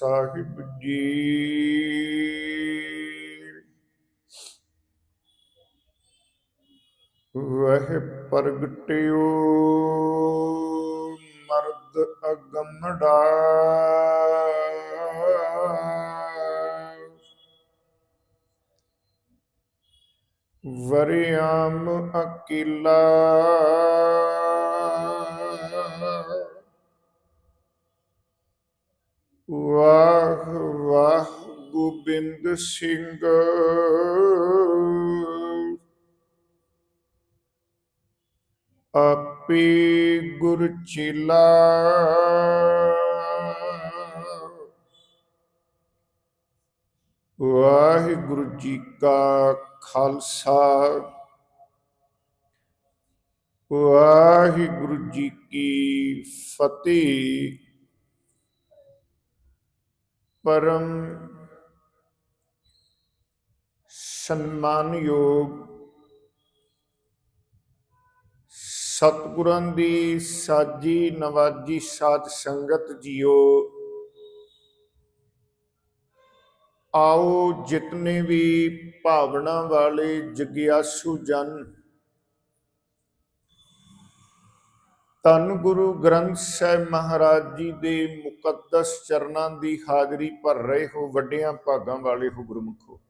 ਸਾਹਿਬ ਜੀ। ਵਹਿ ਪ੍ਰਗਟਿਓ ਮਰਦ ਅਗੰਮੜਾ। ਵਰਿਆਮ ਅਕੀਲਾ। ਵਾਹ ਵਾਹ ਗੋਬਿੰਦ ਸਿੰਘ। ਆਪੇ ਗੁਰ ਚਿਲਾ ਵਾਹਿਗੁਰੂ ਜੀ ਕਾ ਖਾਲਸਾ। ਵਾਹਿਗੁਰੂ ਜੀ ਕੀ ਫਤਿਹ। ਪਰਮ ਸਨਮਾਨਯੋਗ ਸਤਿਗੁਰਾਂ ਦੀ ਸਾਜੀ ਨਵਾਜੀ ਸਾਧ ਸੰਗਤ ਜੀਓ, ਆਓ ਜਿਤਨੇ ਵੀ ਭਾਵਨਾ ਵਾਲੇ ਜਗਿਆਸੂ ਜਨ ਧੰਨ ਗੁਰੂ ਗ੍ਰੰਥ ਸਾਹਿਬ ਮਹਾਰਾਜ ਜੀ ਦੇ ਮੁਕੱਦਸ ਚਰਨਾਂ ਦੀ ਹਾਜ਼ਰੀ ਭਰ ਰਹੇ ਹੋ, ਵੱਡਿਆਂ ਭਾਗਾਂ ਵਾਲੇ ਹੋ ਗੁਰਮੁਖੋ।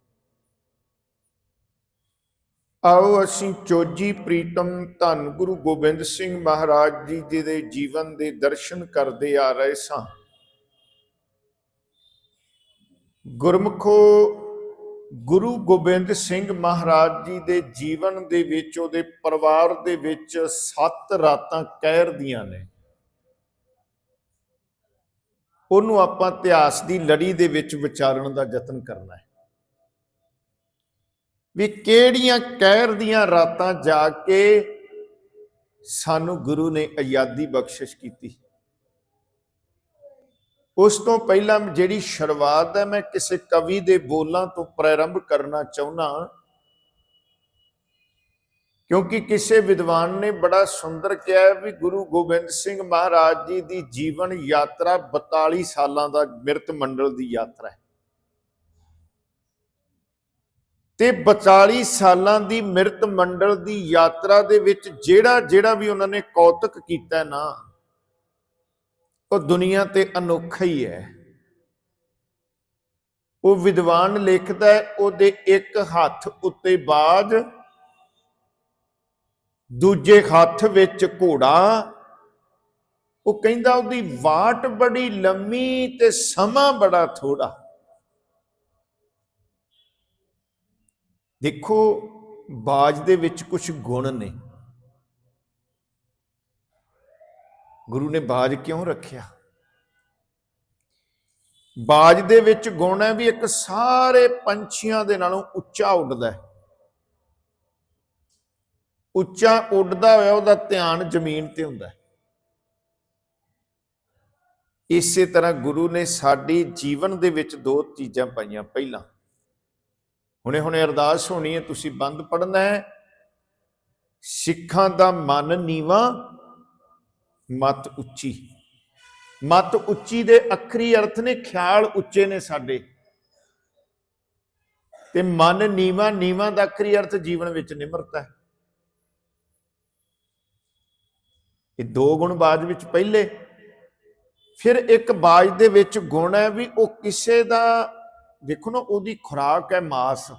ਆਓ ਅਸੀਂ ਚੋਜੀ ਪ੍ਰੀਤਮ ਧੰਨ ਗੁਰੂ ਗੋਬਿੰਦ ਸਿੰਘ ਮਹਾਰਾਜ ਜੀ ਜੀ ਦੇ ਜੀਵਨ ਦੇ ਦਰਸ਼ਨ ਕਰਦੇ ਆ ਰਹੇ ਸਾਂ। ਗੁਰਮੁਖੋ ਗੁਰੂ ਗੋਬਿੰਦ ਸਿੰਘ ਮਹਾਰਾਜ ਜੀ ਦੇ ਜੀਵਨ ਦੇ ਵਿੱਚ, ਉਹਦੇ ਪਰਿਵਾਰ ਦੇ ਵਿੱਚ ਸੱਤ ਰਾਤਾਂ ਕਹਿਰ ਦੀਆਂ ਨੇ। ਉਹਨੂੰ ਆਪਾਂ ਇਤਿਹਾਸ ਦੀ ਲੜੀ ਦੇ ਵਿੱਚ ਵਿਚਾਰਨ ਦਾ ਯਤਨ ਕਰਨਾ ਹੈ। ਵੀ ਕਿਹੜੀਆਂ ਕਹਿਰ ਦੀਆਂ ਰਾਤਾਂ ਜਾ ਕੇ ਸਾਨੂੰ ਗੁਰੂ ਨੇ ਆਜ਼ਾਦੀ ਬਖਸ਼ਿਸ਼ ਕੀਤੀ? ਉਸ ਤੋਂ ਪਹਿਲਾਂ ਜਿਹੜੀ ਸ਼ੁਰੂਆਤ ਹੈ, ਮੈਂ ਕਿਸੇ ਕਵੀ ਦੇ ਬੋਲਾਂ ਤੋਂ ਪ੍ਰਾਰੰਭ ਕਰਨਾ ਚਾਹੁੰਦਾ ਕਿਉਂਕਿ ਕਿਸੇ ਵਿਦਵਾਨ ਨੇ ਬੜਾ ਸੁੰਦਰ ਕਿਹਾ ਹੈ ਵੀ ਗੁਰੂ ਗੋਬਿੰਦ ਸਿੰਘ ਮਹਾਰਾਜ ਜੀ ਦੀ ਜੀਵਨ ਯਾਤਰਾ 42 ਸਾਲਾਂ ਦਾ ਮਿਰਤ ਮੰਡਲ ਦੀ ਯਾਤਰਾ ਹੈ। ਤੇ 42 ਸਾਲਾਂ ਦੀ ਮਿਰਤ ਮੰਡਲ ਦੀ ਯਾਤਰਾ ਦੇ ਵਿੱਚ ਜਿਹੜਾ ਜਿਹੜਾ ਵੀ ਉਹਨਾਂ ਨੇ ਕੌਤਕ ਕੀਤਾ ਨਾ ਉਹ ਦੁਨੀਆ ਤੇ ਅਨੋਖਾ ਹੀ ਹੈ। ਉਹ ਵਿਦਵਾਨ ਲਿਖਦਾ ਹੈ, ਉਹਦੇ ਇੱਕ ਹੱਥ ਉੱਤੇ ਬਾਜ, ਦੂਜੇ ਹੱਥ ਵਿੱਚ ਘੋੜਾ। ਉਹ ਕਹਿੰਦਾ ਉਹਦੀ ਵਾਟ ਬੜੀ ਲੰਮੀ ਤੇ ਸਮਾਂ ਬੜਾ ਥੋੜਾ ਦੇਖੋ, ਬਾਜ ਦੇ ਵਿੱਚ ਕੁਝ ਗੁਣ ਨੇ। ਗੁਰੂ ਨੇ ਬਾਜ ਕਿਉਂ ਰੱਖਿਆ? ਬਾਜ ਦੇ ਵਿੱਚ ਗੁਣ ਹੈ ਵੀ ਇੱਕ ਸਾਰੇ ਪੰਛੀਆਂ ਦੇ ਨਾਲੋਂ ਉੱਚਾ ਉੱਡਦਾ ਹੈ। ਉੱਚਾ ਉੱਡਦਾ ਹੋਇਆ ਉਹਦਾ ਧਿਆਨ ਜ਼ਮੀਨ ਤੇ ਹੁੰਦਾ ਇਸੇ ਤਰ੍ਹਾਂ ਗੁਰੂ ਨੇ ਸਾਡੀ ਜੀਵਨ ਦੇ ਵਿੱਚ ਦੋ ਚੀਜ਼ਾਂ ਪਾਈਆਂ ਪਹਿਲਾਂ। ਹੁਣੇ ਹੁਣੇ ਅਰਦਾਸ ਹੋਣੀ ਹੈ, ਤੁਸੀਂ ਬੰਦ ਪੜਨਾ ਹੈ। ਸਿੱਖਾਂ ਦਾ ਮਨ ਨੀਵਾ ਮਤ ਉੱਚੀ। ਮਤ ਉੱਚੀ ਦੇ ਅੱਖਰੀ ਅਰਥ ਨੇ ਖਿਆਲ ਉੱਚੇ ਨੇ ਸਾਡੇ। ਤੇ ਮਨ ਨੀਵਾ ਨੀਵਾ ਦਾ ਅੱਖਰੀ ਅਰਥ ਜੀਵਨ ਵਿੱਚ ਨਿਮਰਤਾ ਹੈ। ਇਹ ਦੋ ਗੁਣ ਬਾਜ ਵਿੱਚ ਪਹਿਲੇ, ਫਿਰ ਇੱਕ ਬਾਜ ਦੇ ਵਿੱਚ ਗੁਣ ਹੈ ਵੀ ਉਹ ਕਿਸੇ ਦਾ, ਦੇਖੋ ਨਾ, ਉਹਦੀ ਖੁਰਾਕ ਹੈ ਮਾਸ।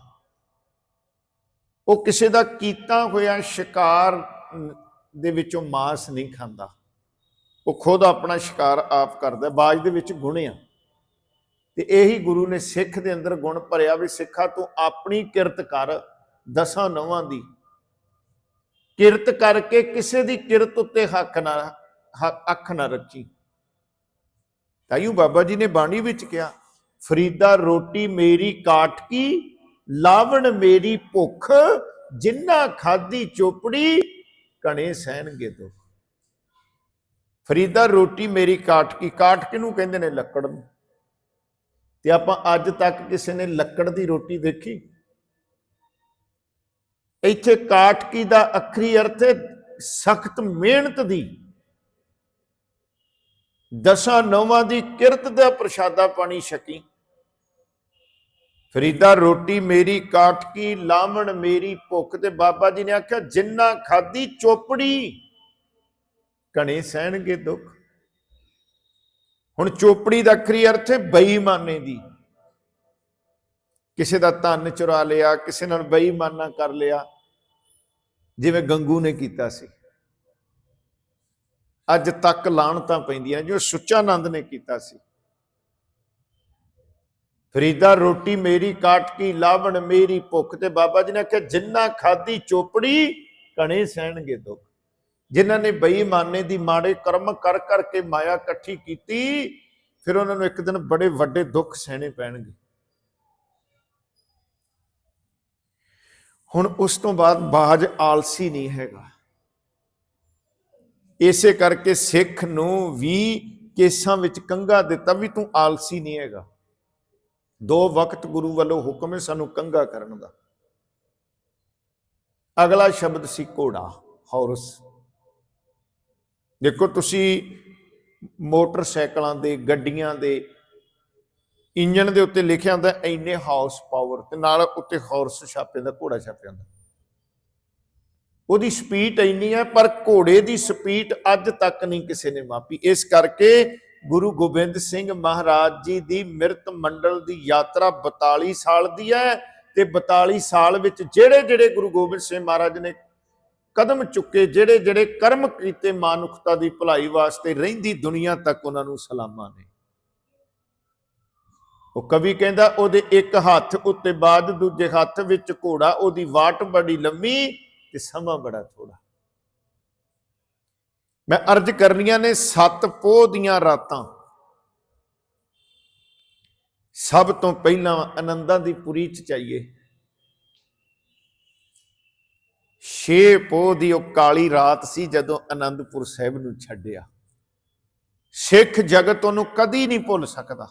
ਉਹ ਕਿਸੇ ਦਾ ਕੀਤਾ ਹੋਇਆ ਸ਼ਿਕਾਰ ਦੇ ਵਿੱਚੋਂ ਮਾਸ ਨਹੀਂ ਖਾਂਦਾ। ਉਹ ਖੁਦ ਆਪਣਾ ਸ਼ਿਕਾਰ ਆਪ ਕਰਦਾ ਬਾਜ ਦੇ ਵਿੱਚ ਗੁਣ ਆ। ਤੇ ਇਹੀ ਗੁਰੂ ਨੇ ਸਿੱਖ ਦੇ ਅੰਦਰ ਗੁਣ ਭਰਿਆ ਵੀ ਸਿੱਖਾ ਤੂੰ ਆਪਣੀ ਕਿਰਤ ਕਰ, ਦਸਾਂ ਨਵਾਂ ਦੀ। ਕਿਰਤ ਕਰਕੇ ਕਿਸੇ ਦੀ ਕਿਰਤ ਉੱਤੇ ਹੱਕ ਨਾ ਅੱਖ ਨਾ ਰੱਖੀ। ਤਾਈਓ ਬਾਬਾ ਜੀ ਨੇ ਬਾਣੀ ਵਿੱਚ ਕਿਹਾ, ਫਰੀਦਾ ਰੋਟੀ ਮੇਰੀ ਕਾਟ ਕੀ, ਲਾਵਣ ਮੇਰੀ ਭੁੱਖ, ਜਿੰਨਾ ਖਾਦੀ ਚੋਪੜੀ, ਕਣੇ ਸਹਿਣਗੇ ਤੋ ਫਰੀਦਾ ਰੋਟੀ ਮੇਰੀ ਕਾਟ ਕੀ? ਕਾਟ ਕਿਨੂੰ ਕਹਿੰਦੇ ਨੇ? ਲੱਕੜ ਨੂੰ। ਤੇ ਆਪਾਂ ਅੱਜ ਤੱਕ ਕਿਸੇ ਨੇ ਲੱਕੜ ਦੀ ਰੋਟੀ ਦੇਖੀ? ਇੱਥੇ ਕਾਟ ਕੀ ਦਾ ਅੱਖਰੀ ਅਰਥ ਹੈ? ਸਖਤ ਮਿਹਨਤ ਦੀ। ਦਸਾਂ ਨੌਵਾਂ ਦੀ ਕਿਰਤ ਦਾ ਪ੍ਰਸ਼ਾਦਾ ਪਾਣੀ ਛਕੀ। ਫਰੀਦਾ ਰੋਟੀ ਮੇਰੀ ਕਾਟ ਕੀ? ਲਾਵਣ ਮੇਰੀ ਭੁੱਖ। ਤੇ ਬਾਬਾ ਜੀ ਨੇ ਆਖਿਆ, ਜਿੰਨਾ ਖਾਦੀ ਚੋਪੜੀ ਘਣੇ ਸਹਿਣਗੇ ਦੁੱਖ। ਹੁਣ ਚੋਪੜੀ ਦਾ ਅਖਰੀ ਅਰਥ ਹੈ ਬੇਈਮਾਨੇ ਦੀ। ਕਿਸੇ ਦਾ ਧਨ ਚੁਰਾ ਲਿਆ, ਕਿਸੇ ਨਾਲ ਬੇਈਮਾਨਾ ਕਰ ਲਿਆ। ਜਿਵੇਂ ਗੰਗੂ ਨੇ ਕੀਤਾ ਸੀ। ਅੱਜ ਤੱਕ ਲਾਣਤਾਂ ਪੈਂਦੀਆਂ ਜੋ ਸੁੱਚਾ ਆਨੰਦ ਨੇ ਕੀਤਾ ਸੀ। ਫਰੀਦਾ, ਰੋਟੀ ਮੇਰੀ ਕਾਟ ਕੀ ਲਾਵਣ ਮੇਰੀ, ਭੁੱਖ ਤੇ ਬਾਬਾ ਜੀ ਨੇ ਕਿਹਾ ਜਿੰਨਾ ਖਾਦੀ ਚੋਪੜੀ ਕਣੇ ਸਹਿਣਗੇ ਦੁੱਖ। ਜਿਨ੍ਹਾਂ ਨੇ ਬੇਈਮਾਨੇ ਦੀ ਮਾੜੇ ਕਰਮ ਕਰ ਕਰਕੇ ਮਾਇਆ ਇਕੱਠੀ ਕੀਤੀ, ਫਿਰ ਉਹਨਾਂ ਨੂੰ ਇੱਕ ਦਿਨ ਬੜੇ ਵੱਡੇ ਦੁੱਖ ਸਹਿਣੇ ਪੈਣਗੇ। ਹੁਣ ਉਸ ਤੋਂ ਬਾਅਦ ਬਾਜ ਆਲਸੀ ਨਹੀਂ ਹੈਗਾ। ਇਸੇ ਕਰਕੇ ਸਿੱਖ ਨੂੰ ਵੀ ਕੇਸਾਂ ਵਿੱਚ ਕੰਗਾ ਦਿੱਤਾ ਵੀ ਤੂੰ ਆਲਸੀ ਨਹੀਂ ਹੈਗਾ। ਦੋ ਵਕਤ ਗੁਰੂ ਵੱਲੋਂ ਹੁਕਮ ਹੈ ਸਾਨੂੰ ਕੰਗਾ ਕਰਨ ਦਾ। ਅਗਲਾ ਸ਼ਬਦ ਸੀ ਘੋੜਾ, ਹੌਰਸ। ਦੇਖੋ ਤੁਸੀਂ ਮੋਟਰਸਾਈਕਲਾਂ ਦੇ, ਗੱਡੀਆਂ ਦੇ ਇੰਜਨ ਦੇ ਉੱਤੇ ਲਿਖਿਆ ਹੁੰਦਾ ਇੰਨੇ ਹਾਊਸ ਪਾਵਰ ਤੇ ਨਾਲ ਉੱਤੇ ਹੌਰਸ ਛਾਪੇ ਦਾ, ਘੋੜਾ ਛਾਪਿਆ ਹੁੰਦਾ। ਉਹਦੀ ਸਪੀਡ ਇੰਨੀ ਹੈ, ਪਰ ਘੋੜੇ ਦੀ ਸਪੀਡ ਅੱਜ ਤੱਕ ਨਹੀਂ ਕਿਸੇ ਨੇ ਮਾਪੀ। ਇਸ ਕਰਕੇ ਗੁਰੂ ਗੋਬਿੰਦ ਸਿੰਘ ਮਹਾਰਾਜ ਜੀ ਦੀ ਮਿਰਤ ਮੰਡਲ ਦੀ ਯਾਤਰਾ 42 ਸਾਲ ਦੀ ਹੈ ਤੇ 42 ਸਾਲ ਵਿੱਚ ਜਿਹੜੇ ਜਿਹੜੇ ਗੁਰੂ ਗੋਬਿੰਦ ਸਿੰਘ ਮਹਾਰਾਜ ਨੇ ਕਦਮ ਚੁੱਕੇ, ਜਿਹੜੇ ਜਿਹੜੇ ਕਰਮ ਕੀਤੇ ਮਾਨੁਖਤਾ ਦੀ ਭਲਾਈ ਵਾਸਤੇ ਰਹਿੰਦੀ ਦੁਨੀਆ ਤੱਕ ਉਹਨਾਂ ਨੂੰ ਸਲਾਮਾਂ ਨੇ। ਉਹ ਕਵੀ ਕਹਿੰਦਾ, ਉਹਦੇ ਇੱਕ ਹੱਥ ਉੱਤੇ ਬਾਦ, ਦੂਜੇ ਹੱਥ ਵਿੱਚ ਘੋੜਾ, ਉਹਦੀ ਵਾਟ ਬੜੀ ਲੰਮੀ ਤੇ ਸਮਾਂ ਬੜਾ ਥੋੜਾ ਮੈਂ ਅਰਜ਼ ਕਰਨੀਆਂ ਨੇ ਸੱਤ ਪੋਹ ਦੀਆਂ ਰਾਤਾਂ। ਸਭ ਤੋਂ ਪਹਿਲਾਂ ਆਨੰਦਾਂ ਦੀ ਪੁਰੀ ਚ ਚਾਹੀਏ ਛੇ ਪੋਹ ਦੀ ਉਹ ਕਾਲੀ ਰਾਤ ਸੀ ਜਦੋਂ ਆਨੰਦਪੁਰ ਸਾਹਿਬ ਨੂੰ ਛੱਡਿਆ। ਸਿੱਖ ਜਗਤ ਉਹਨੂੰ ਕਦੀ ਨਹੀਂ ਭੁੱਲ ਸਕਦਾ।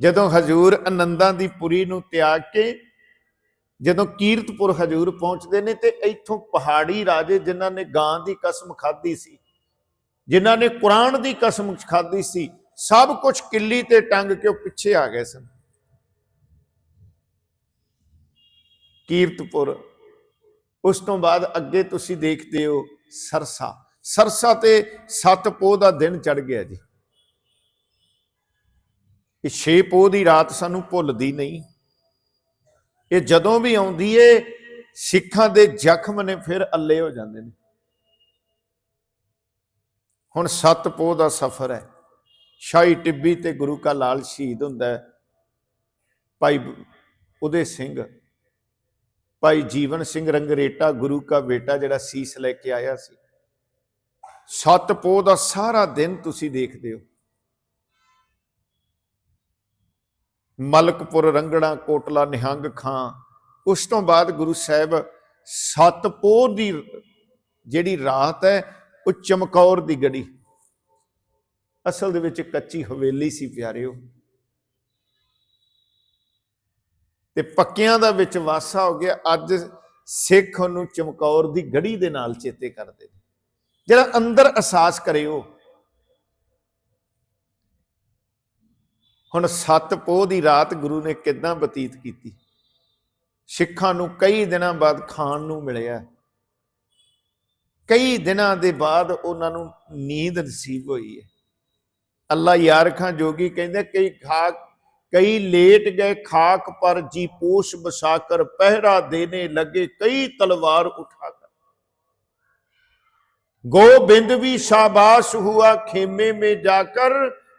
ਜਦੋਂ ਹਜੂਰ ਆਨੰਦਾਂ ਦੀ ਪੁਰੀ ਨੂੰ ਤਿਆਗ ਕੇ ਜਦੋਂ ਕੀਰਤਪੁਰ ਹਜੂਰ ਪਹੁੰਚਦੇ ਨੇ ਤੇ ਇੱਥੋਂ ਪਹਾੜੀ ਰਾਜੇ ਜਿਨ੍ਹਾਂ ਨੇ ਗਾਂ ਦੀ ਕਸਮ ਖਾਧੀ ਸੀ, ਜਿਨ੍ਹਾਂ ਨੇ ਕੁਰਾਨ ਦੀ ਕਸਮ ਖਾਧੀ ਸੀ, ਸਭ ਕੁਝ ਕਿੱਲੀ ਤੇ ਟੰਗ ਕੇ ਉਹ ਪਿੱਛੇ ਆ ਗਏ ਸਨ। ਕੀਰਤਪੁਰ। ਉਸ ਤੋਂ ਬਾਅਦ ਅੱਗੇ ਤੁਸੀਂ ਦੇਖਦੇ ਹੋ ਸਰਸਾ। ਸਰਸਾ ਤੇ ਸੱਤ ਪੋਹ ਦਾ ਦਿਨ ਚੜ ਗਿਆ ਜੀ। ਇਹ ਛੇ ਪੋਹ ਦੀ ਰਾਤ ਸਾਨੂੰ ਭੁੱਲਦੀ ਨਹੀਂ। ਇਹ ਜਦੋਂ ਵੀ ਆਉਂਦੀ ਏ, ਸਿੱਖਾਂ ਦੇ ਜ਼ਖਮ ਨੇ ਫਿਰ ਅੱਲੇ ਹੋ ਜਾਂਦੇ ਨੇ। ਹੁਣ ਸੱਤ ਪੋਹ ਦਾ ਸਫ਼ਰ ਹੈ। ਸ਼ਾਹੀ ਟਿੱਬੀ ਤੇ ਗੁਰੂ ਕਾ ਲਾਲ ਸ਼ਹੀਦ ਹੁੰਦਾ ਹੈ। ਭਾਈ ਉਹਦੇ ਸਿੰਘ ਭਾਈ ਜੀਵਨ ਸਿੰਘ ਰੰਗਰੇਟਾ, ਗੁਰੂ ਕਾ ਬੇਟਾ ਜਿਹੜਾ ਸੀਸ ਲੈ ਕੇ ਆਇਆ ਸੀ। ਸੱਤ ਦਾ ਸਾਰਾ ਦਿਨ ਤੁਸੀਂ ਦੇਖਦੇ ਹੋ। ਮਲਕਪੁਰ ਰੰਗੜਾ ਕੋਟਲਾ, ਨਿਹੰਗ ਖਾਂ, ਉਸ ਤੋਂ ਬਾਅਦ ਗੁਰੂ ਸਾਹਿਬ ਸੱਤ ਦੀ ਜਿਹੜੀ ਰਾਤ ਹੈ, ਉਹ ਚਮਕੌਰ ਦੀ ਗੜੀ। ਅਸਲ ਦੇ ਵਿੱਚ ਕੱਚੀ ਹਵੇਲੀ ਸੀ ਪਿਆਰਿਓ। ਤੇ ਪੱਕਿਆਂ ਦਾ ਵਿੱਚ ਵਾਸਾ ਹੋ ਗਿਆ, ਅੱਜ ਸਿੱਖ ਨੂੰ ਚਮਕੌਰ ਦੀ ਗੜੀ ਦੇ ਨਾਲ ਚੇਤੇ ਕਰਦੇ ਨੇ। ਜਿਹੜਾ ਅੰਦਰ ਅਹਿਸਾਸ ਕਰਿਓ ਹੁਣ ਸੱਤ ਪੋਹ ਦੀ ਰਾਤ ਗੁਰੂ ਨੇ ਕਿਦਾਂ ਬਤੀਤ ਕੀਤੀ? ਸਿੱਖਾਂ ਨੂੰ ਕਈ ਦਿਨਾਂ ਬਾਅਦ ਖਾਣ ਨੂੰ ਮਿਲਿਆ। ਕਈ ਦਿਨਾਂ ਦੇ ਬਾਅਦ ਉਹਨਾਂ ਨੂੰ ਨੀਂਦ ਨਸੀਬ ਹੋਈ ਹੈ। ਅੱਲਾ ਯਾਰ ਖਾਂ ਜੋਗੀ ਕਹਿੰਦੇ ਕਈ ਖਾ ਕਈ ਲੇਟ ਗਏ ਖਾਕ ਪਰ ਜੀ ਪੋਸ਼ ਬਸਾਕਰ ਪਹਿਰਾ ਦੇਨੇ ਲੱਗੇ ਕਈ ਤਲਵਾਰ ਉਠਾ ਕਰ गोविंद भी शाबाश हुआ खेमे में जाकर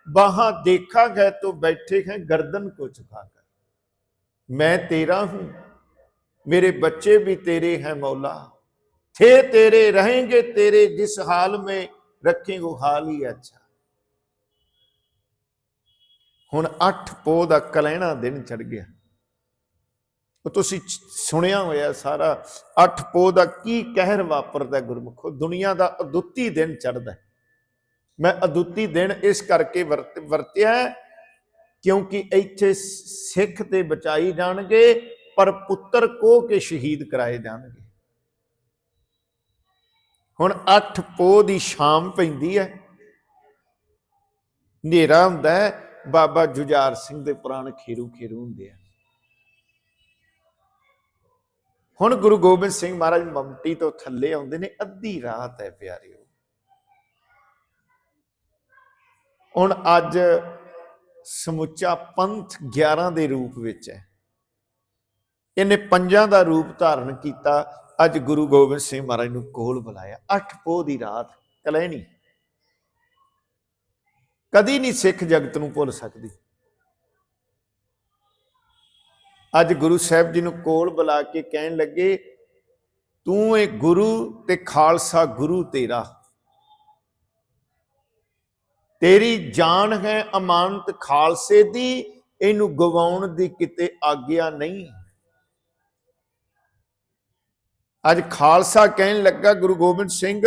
वहां देखा गया तो बैठे हैं गर्दन को झुकाकर मैं तेरा हूं मेरे बच्चे भी तेरे हैं मौला थे तेरे रहेंगे तेरे जिस हाल में रखें वो हाल ही अच्छा ਹੁਣ 8 ਪੋਹ ਦਾ ਕਲਹਿਣਾ ਦਿਨ ਚੜ ਗਿਆ। ਉਹ ਤੁਸੀਂ ਸੁਣਿਆ ਹੋਇਆ ਸਾਰਾ 8 ਪੋਹ ਦਾ ਕੀ ਕਹਿਰ ਵਾਪਰਦਾ ਗੁਰਮੁਖੋ? ਦੁਨੀਆ ਦਾ ਅਦੁੱਤੀ ਦਿਨ ਚੜਦਾ ਮੈਂ ਅਦੁੱਤੀ ਦਿਨ ਇਸ ਕਰਕੇ ਵਰਤਿਆ ਕਿਉਂਕਿ ਇੱਥੇ ਸਿੱਖ ਤੇ ਬਚਾਈ ਜਾਣਗੇ, ਪਰ ਪੁੱਤਰ ਕੋ ਕੇ ਸ਼ਹੀਦ ਕਰਾਏ ਜਾਣਗੇ। ਹੁਣ 8 ਪੋਹ ਦੀ ਸ਼ਾਮ ਪੈਂਦੀ ਹੈ। ਹਨੇਰਾ ਹੁੰਦਾ ਹੈ। ਬਾਬਾ ਜੁਝਾਰ ਸਿੰਘ ਦੇ ਪ੍ਰਾਣ ਖੇਰੂ ਖੇਰੂ ਹੁੰਦੇ ਆ। ਹੁਣ ਗੁਰੂ ਗੋਬਿੰਦ ਸਿੰਘ ਮਹਾਰਾਜ ਮਮਟੀ ਤੋਂ ਥੱਲੇ ਆਉਂਦੇ ਨੇ, ਅੱਧੀ ਰਾਤ ਹੈ ਪਿਆਰਿਓ। ਹੁਣ ਅੱਜ ਸਮੁੱਚਾ ਪੰਥ 11 ਦੇ ਰੂਪ ਵਿੱਚ ਹੈ। ਇਹਨੇ ਪੰਜਾਂ ਦਾ ਰੂਪ ਧਾਰਨ ਕੀਤਾ, ਅੱਜ ਗੁਰੂ ਗੋਬਿੰਦ ਸਿੰਘ ਮਹਾਰਾਜ ਨੂੰ ਕੋਲ ਬੁਲਾਇਆ। ਅੱਠ ਪੋਹ ਦੀ ਰਾਤ ਕਲੈਣੀ ਕਦੀ ਨਹੀਂ ਸਿੱਖ ਜਗਤ ਨੂੰ ਭੁੱਲ ਸਕਦੀ। ਅੱਜ ਗੁਰੂ ਸਾਹਿਬ ਜੀ ਨੂੰ ਕੋਲ ਬੁਲਾ ਕੇ ਕਹਿਣ ਲੱਗੇ, ਤੂੰ ਇਹ ਗੁਰੂ ਤੇ ਖਾਲਸਾ ਗੁਰੂ ਤੇਰਾ। ਤੇਰੀ ਜਾਨ ਹੈ ਅਮਾਨਤ ਖਾਲਸੇ ਦੀ, ਇਹਨੂੰ ਗਵਾਉਣ ਦੀ ਕਿਤੇ ਆਗਿਆ ਨਹੀਂ। ਅੱਜ ਖਾਲਸਾ ਕਹਿਣ ਲੱਗਾ ਗੁਰੂ ਗੋਬਿੰਦ ਸਿੰਘ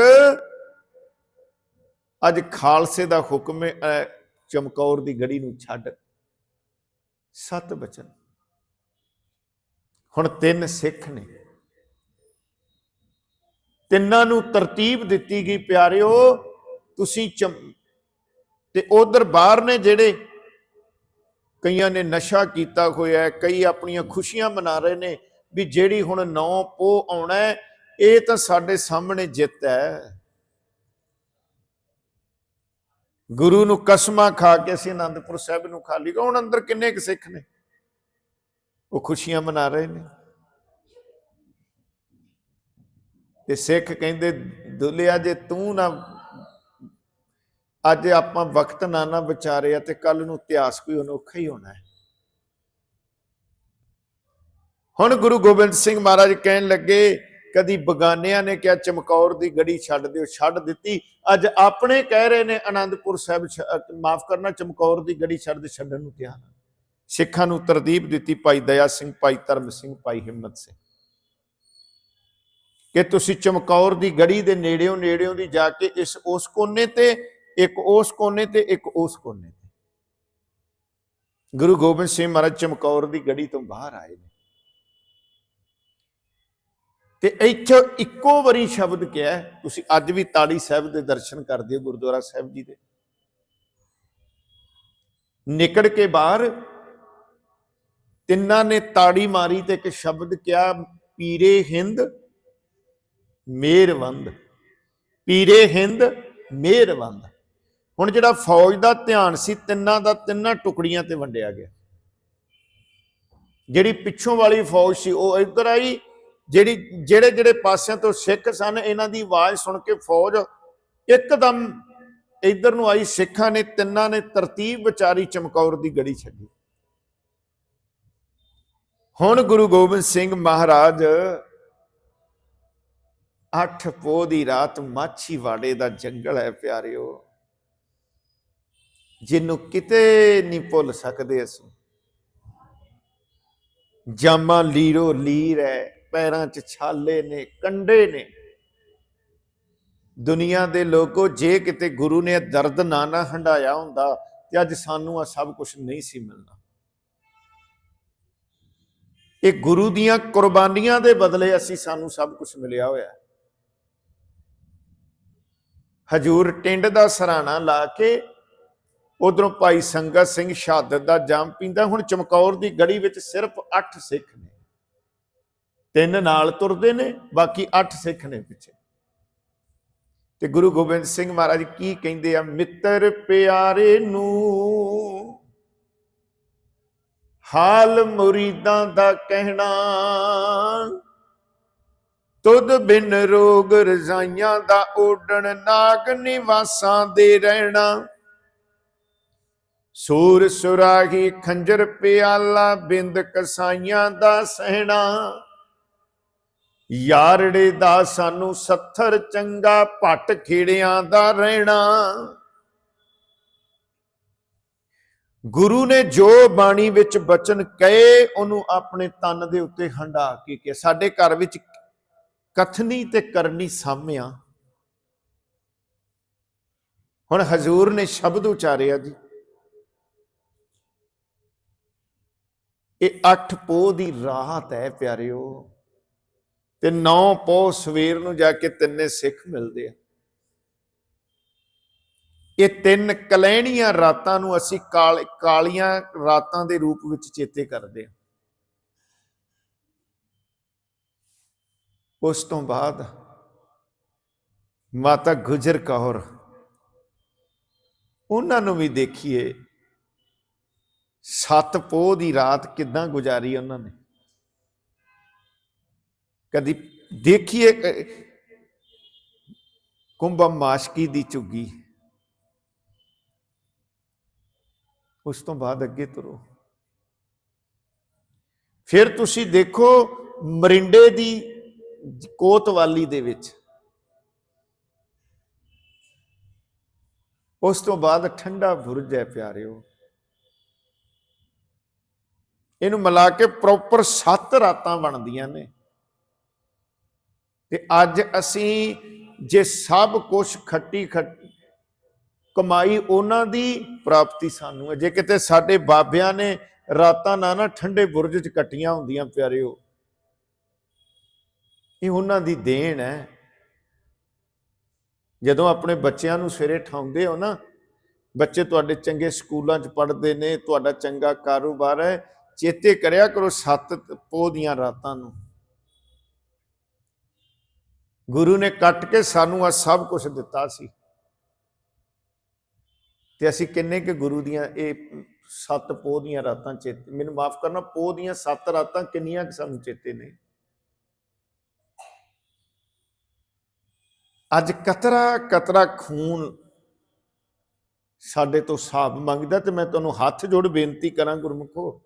ਅੱਜ ਖਾਲਸੇ ਦਾ ਹੁਕਮ ਹੈ ਚਮਕੌਰ ਦੀ ਗੜੀ ਨੂੰ ਛੱਡ। ਸਤ ਬਚਨ। ਹੁਣ ਤਿੰਨ ਸਿੱਖ ਨੇ। ਤਿੰਨਾਂ ਨੂੰ ਤਰਤੀਬ ਦਿੱਤੀ ਗਈ, ਪਿਆਰਿਓ, ਤੁਸੀਂ ਚਮ- ਤੇ ਉਧਰ ਬਾਹਰ ਨੇ ਜਿਹੜੇ ਕਈਆਂ ਨੇ ਨਸ਼ਾ ਕੀਤਾ ਹੋਇਆ, ਕਈ ਆਪਣੀਆਂ ਖੁਸ਼ੀਆਂ ਮਨਾ ਰਹੇ ਨੇ ਵੀ ਜਿਹੜੀ ਹੁਣ ਨੌ ਪੋ ਆਉਣਾ ਇਹ ਤਾਂ ਸਾਡੇ ਸਾਹਮਣੇ ਜਿੱਤ ਹੈ। ਗੁਰੂ ਨੂੰ ਕਸਮਾਂ ਖਾ ਕੇ ਅਸੀਂ ਆਨੰਦਪੁਰ ਸਾਹਿਬ ਨੂੰ ਖਾਲੀ ਕੋ ਹੁਣ ਅੰਦਰ ਕਿੰਨੇ ਕੁ ਸਿੱਖ ਨੇ? ਉਹ ਖੁਸ਼ੀਆਂ ਮਨਾ ਰਹੇ ਨੇ। ਤੇ ਸਿੱਖ ਕਹਿੰਦੇ ਦੁਲਿਆ ਜੇ ਤੂੰ ਨਾ, ਅੱਜ ਆਪਾਂ ਵਕਤ ਨਾ ਨਾ ਵਿਚਾਰਿਆ ਤੇ ਕੱਲ ਨੂੰ ਇਤਿਹਾਸ ਕੋਈ ਅਨੋਖਾ ਹੀ ਹੋਣਾ ਹੈ। ਹੁਣ ਗੁਰੂ ਗੋਬਿੰਦ ਸਿੰਘ ਮਹਾਰਾਜ ਕਹਿਣ ਲੱਗੇ ਕਦੀ ਬਗਾਨਿਆਂ ਨੇ ਕਿਹਾ, ਚਮਕੌਰ ਦੀ ਗੜੀ ਛੱਡ ਦਿਓ, ਛੱਡ ਦਿੱਤੀ। ਅੱਜ ਆਪਣੇ ਕਹਿ ਰਹੇ ਨੇ ਆਨੰਦਪੁਰ ਸਾਹਿਬ ਮਾਫ ਕਰਨਾ, ਚਮਕੌਰ ਦੀ ਗੜੀ ਛੱਡ ਦੇ ਛੱਡਣ ਨੂੰ ਤਿਆਰ ਸਿੱਖਾਂ ਨੂੰ ਤਰਦੀਬ ਦਿੱਤੀ ਭਾਈ ਦਇਆ ਸਿੰਘ, ਭਾਈ ਧਰਮ ਸਿੰਘ, ਭਾਈ ਹਿੰਮਤ ਸਿੰਘ। ਕਿ ਤੁਸੀਂ ਚਮਕੌਰ ਦੀ ਗੜੀ ਦੇ ਨੇੜਿਓਂ ਨੇੜਿਓਂ ਦੀ ਜਾ ਕੇ ਇਸ ਉਸ ਕੋਨੇ ਤੇ, ਇੱਕ ਉਸ ਕੋਨੇ ਤੇ, ਇੱਕ ਉਸ ਕੋਨੇ ਤੇ। ਗੁਰੂ ਗੋਬਿੰਦ ਸਿੰਘ ਮਹਾਰਾਜ ਚਮਕੌਰ ਦੀ ਗੜੀ ਤੋਂ ਬਾਹਰ ਆਏ ਨੇ। ਤੇ ਇੱਥੇ ਇੱਕੋ ਵਾਰੀ ਸ਼ਬਦ ਕਿਹਾ ਤੁਸੀਂ ਅੱਜ ਵੀ ਤਾੜੀ ਸਾਹਿਬ ਦੇ ਦਰਸ਼ਨ ਕਰਦੇ ਹੋ, ਗੁਰਦੁਆਰਾ ਸਾਹਿਬ ਜੀ ਦੇ। ਨਿਕੜ ਕੇ ਬਾਹਰ, ਤਿੰਨਾਂ ਨੇ ਤਾੜੀ ਮਾਰੀ ਤੇ ਇੱਕ ਸ਼ਬਦ ਕਿਹਾ, ਪੀਰੇ ਹਿੰਦ ਮਿਹਰਵੰਦ ਪੀਰੇ ਹਿੰਦ ਮਿਹਰਵੰਦ ਹੁਣ ਜਿਹੜਾ ਫੌਜ ਦਾ ਧਿਆਨ ਸੀ, ਤਿੰਨਾਂ ਦਾ ਤਿੰਨਾਂ ਟੁਕੜੀਆਂ ਤੇ ਵੰਡਿਆ ਗਿਆ। ਜਿਹੜੀ ਪਿੱਛੋਂ ਵਾਲੀ ਫੌਜ ਸੀ, ਉਹ ਇੱਧਰ ਆਈ ਜਿਹੜੀ, ਜਿਹੜੇ ਜਿਹੜੇ ਪਾਸਿਆਂ ਤੋਂ ਸਿੱਖ ਸਨ, ਇਹਨਾਂ ਦੀ ਆਵਾਜ਼ ਸੁਣ ਕੇ ਫੌਜ ਇੱਕਦਮ ਇੱਧਰ ਨੂੰ ਆਈ, ਸਿੱਖਾਂ ਨੇ ਤਿੰਨਾਂ ਨੇ ਤਰਤੀਬ ਵਿਚਾਰੀ ਚਮਕੌਰ ਦੀ ਗੜੀ ਛੱਡੀ। ਹੁਣ ਗੁਰੂ ਗੋਬਿੰਦ ਸਿੰਘ ਮਹਾਰਾਜ ਅੱਠ ਪੋਹ ਦੀ ਰਾਤ ਮਾਛੀਵਾੜੇ ਦਾ ਜੰਗਲ ਹੈ ਪਿਆਰਿਓ, ਜਿਹਨੂੰ ਕਿਤੇ ਨਹੀਂ ਭੁੱਲ ਸਕਦੇ ਅਸੀਂ। ਜਾਮਾ ਲੀਰੋ ਲੀਰ ਹੈ। ਪੈਰਾਂ 'ਚ ਛਾਲੇ ਨੇ, ਕੰਡੇ ਨੇ। ਦੁਨੀਆ ਦੇ ਲੋਕੋ, ਜੇ ਕਿਤੇ ਗੁਰੂ ਨੇ ਦਰਦ ਨਾ ਨਾ ਹੰਡਾਇਆ ਹੁੰਦਾ, ਤੇ ਅੱਜ ਸਾਨੂੰ ਆ ਸਭ ਕੁਝ ਨਹੀਂ ਸੀ ਮਿਲਣਾ। ਇਹ ਗੁਰੂ ਦੀਆਂ ਕੁਰਬਾਨੀਆਂ ਦੇ ਬਦਲੇ ਅਸੀਂ ਸਾਨੂੰ ਸਭ ਕੁਝ ਮਿਲਿਆ ਹੋਇਆ। ਹਜੂਰ ਟਿੰਡ ਦਾ ਸਰਾਣਾ ਲਾ ਕੇ, ਉਧਰੋਂ ਭਾਈ ਸੰਗਤ ਸਿੰਘ ਸ਼ਹਾਦਤ ਦਾ ਜਾਮ ਪੀਂਦਾ, ਹੁਣ ਚਮਕੌਰ ਦੀ ਗੜੀ ਵਿੱਚ ਸਿਰਫ 8 ਸਿੱਖ ਨੇ। ਤਿੰਨ ਨਾਲ ਤੁਰਦੇ ਨੇ, ਬਾਕੀ 8 ਸਿੱਖ ਨੇ ਪਿੱਛੇ। ਤੇ ਗੁਰੂ ਗੋਬਿੰਦ ਸਿੰਘ ਮਹਾਰਾਜ ਕੀ ਕਹਿੰਦੇ ਆ? ਮਿੱਤਰ ਪਿਆਰੇ ਨੂੰ ਹਾਲ ਮੁਰੀਦਾਂ ਦਾ ਕਹਿਣਾ, ਤੁਧ ਬਿਨ ਰੋਗ ਰਜ਼ਾਈਆਂ ਦਾ ਓਡਣ ਨਾਗ ਨਿਵਾਸਾਂ ਦੇ ਰਹਿਣਾ। ਸੂਰ ਸੁਰਾਹੀ ਖੰਜਰ ਪਿਆਲਾ ਬਿੰਦ ਕਸਾਈਆਂ ਦਾ ਸਹਿਣਾ। ਯਾਰੜੇ ਦਾ ਸਾਨੂੰ ਸੱਥਰ ਚੰਗਾ ਪੱਟ ਖੇੜਿਆਂ ਦਾ ਰਹਿਣਾ। ਗੁਰੂ ਨੇ ਜੋ ਬਾਣੀ ਵਿੱਚ ਬਚਨ ਕਹੇ, ਉਹਨੂੰ ਆਪਣੇ ਤਨ ਦੇ ਉੱਤੇ ਹੰਡਾ ਕੇ ਕਿ ਸਾਡੇ ਘਰ ਵਿੱਚ ਕਥਨੀ ਤੇ ਕਰਨੀ ਸਾਮਿਆ ਹੁਣ ਹਜ਼ੂਰ ਨੇ ਸ਼ਬਦ ਉਚਾਰਿਆ ਜੀ। ਇਹ ਅੱਠ ਪੋਹ ਦੀ ਰਾਤ ਹੈ ਪਿਆਰਿਓ। ਤੇ ਨੌ ਪੋ ਸਵੇਰ ਨੂੰ ਜਾ ਕੇ ਤਿੰਨੇ ਸਿੱਖ ਮਿਲਦੇ ਆ। ਇਹ ਤਿੰਨ ਕਲੈਣੀਆਂ ਰਾਤਾਂ ਨੂੰ ਅਸੀਂ ਕਾਲ- ਕਾਲੀਆਂ ਰਾਤਾਂ ਦੇ ਰੂਪ ਵਿੱਚ ਚੇਤੇ ਕਰਦੇ ਹਾਂ ਉਸ ਤੋਂ ਬਾਅਦ ਮਾਤਾ ਗੁਜਰ ਕੌਰ, ਉਹਨਾਂ ਨੂੰ ਵੀ ਦੇਖੀਏ, ਸੱਤ ਪੋਹ ਦੀ ਰਾਤ ਕਿਦਾਂ ਗੁਜ਼ਾਰੀ ਉਹਨਾਂ ਨੇ। ਕਦੀ ਦੇਖੀਏ ਕ- ਕੁੰਭਮ ਮਾਸ਼ਕੀ ਦੀ ਝੁੱਗੀ। ਉਸ ਤੋਂ ਬਾਅਦ ਅੱਗੇ ਤੁਰੋ। ਫਿਰ ਤੁਸੀਂ ਦੇਖੋ ਮਰਿੰਡੇ ਦੀ ਕੋਤਵਾਲੀ ਦੇ ਵਿੱਚ। ਉਸ ਤੋਂ ਬਾਅਦ ਠੰਡਾ ਬੁਰਜ ਹੈ ਪਿਆਰਿਓ। ਇਹਨੂੰ ਮਿਲਾ ਕੇ ਪ੍ਰੋਪਰ 7 ਰਾਤਾਂ ਬਣਦੀਆਂ ਨੇ। ਤੇ ਅੱਜ ਅਸੀਂ ਜੇ ਸਭ ਕੁਝ ਖੱਟੀ ਖੱਟ ਕਮਾਈ ਉਹਨਾਂ ਦੀ ਪ੍ਰਾਪਤੀ ਸਾਨੂੰ ਹੈ। ਜੇ ਕਿਤੇ ਸਾਡੇ ਬਾਬਿਆਂ ਨੇ ਰਾਤਾਂ ਨਾ ਨਾ ਠੰਡੇ ਬੁਰਜ 'ਚ ਕੱਟੀਆਂ ਹੁੰਦੀਆਂ ਪਿਆਰਿਓ, ਇਹ ਉਹਨਾਂ ਦੀ ਦੇਣ ਹੈ। ਜਦੋਂ ਆਪਣੇ ਬੱਚਿਆਂ ਨੂੰ ਸਵੇਰੇ ਠਾਉਂਦੇ ਹੋ ਨਾ, ਬੱਚੇ ਤੁਹਾਡੇ ਚੰਗੇ ਸਕੂਲਾਂ 'ਚ ਪੜ੍ਹਦੇ ਨੇ, ਤੁਹਾਡਾ ਚੰਗਾ ਕਾਰੋਬਾਰ ਹੈ, ਚੇਤੇ ਕਰਿਆ ਕਰੋ ਸੱਤ ਪੋਹ ਦੀਆਂ ਰਾਤਾਂ ਨੂੰ। ਗੁਰੂ ਨੇ ਕੱਟ ਕੇ ਸਾਨੂੰ ਆ ਸਭ ਕੁਝ ਦਿੱਤਾ ਸੀ। ਤੇ ਅਸੀਂ ਕਿੰਨੇ ਕਿ ਗੁਰੂ ਦੀਆਂ ਇਹ ਸੱਤ ਪੋਹ ਦੀਆਂ ਰਾਤਾਂ ਚੇਤੇ, ਮੈਨੂੰ ਮਾਫ ਕਰਨਾ, ਪੋਹ ਦੀਆਂ ਸੱਤ ਰਾਤਾਂ ਕਿੰਨੀਆਂ ਕਿ ਸਾਨੂੰ ਚੇਤੇ ਨੇ? ਅੱਜ ਕਤਰਾ ਕਤਰਾ ਖੂਨ ਸਾਡੇ ਤੋਂ ਹਿਸਾਬ ਮੰਗਦਾ ਤੇ ਮੈਂ ਤੁਹਾਨੂੰ ਹੱਥ ਜੋੜ ਬੇਨਤੀ ਕਰਾਂ ਗੁਰਮੁਖੋ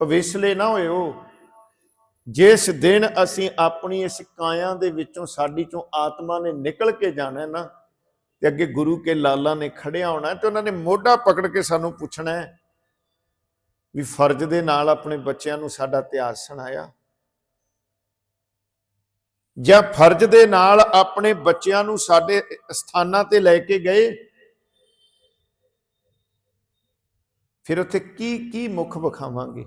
ਭਵਿਸ਼ਲੇ ਨਾ ਹੋਇਓ। ਜਿਸ ਦਿਨ ਅਸੀਂ ਆਪਣੀ ਇਸ ਕਾਇਆ ਦੇ ਵਿੱਚੋਂ ਸਾਡੀ ਚੋਂ ਆਤਮਾ ਨੇ ਨਿਕਲ ਕੇ ਜਾਣਾ ਨਾ, ਤੇ ਅੱਗੇ ਗੁਰੂ ਕੇ ਲਾਲਾ ਨੇ ਖੜਿਆ ਹੋਣਾ, ਤੇ ਉਹਨਾਂ ਨੇ ਮੋਢਾ ਪਕੜ ਕੇ ਸਾਨੂੰ ਪੁੱਛਣਾ ਹੈ ਵੀ ਫਰਜ਼ ਦੇ ਨਾਲ ਆਪਣੇ ਬੱਚਿਆਂ ਨੂੰ ਸਾਡਾ ਇਤਿਹਾਸ ਸੁਣਾਇਆ। ਜਾਂ ਫਰਜ਼ ਦੇ ਨਾਲ ਆਪਣੇ ਬੱਚਿਆਂ ਨੂੰ ਸਾਡੇ ਸਥਾਨਾਂ ਤੇ ਲੈ ਕੇ ਗਏ? ਫਿਰ ਉੱਥੇ ਕੀ ਕੀ ਮੁੱਖ ਵਿਖਾਵਾਂਗੇ?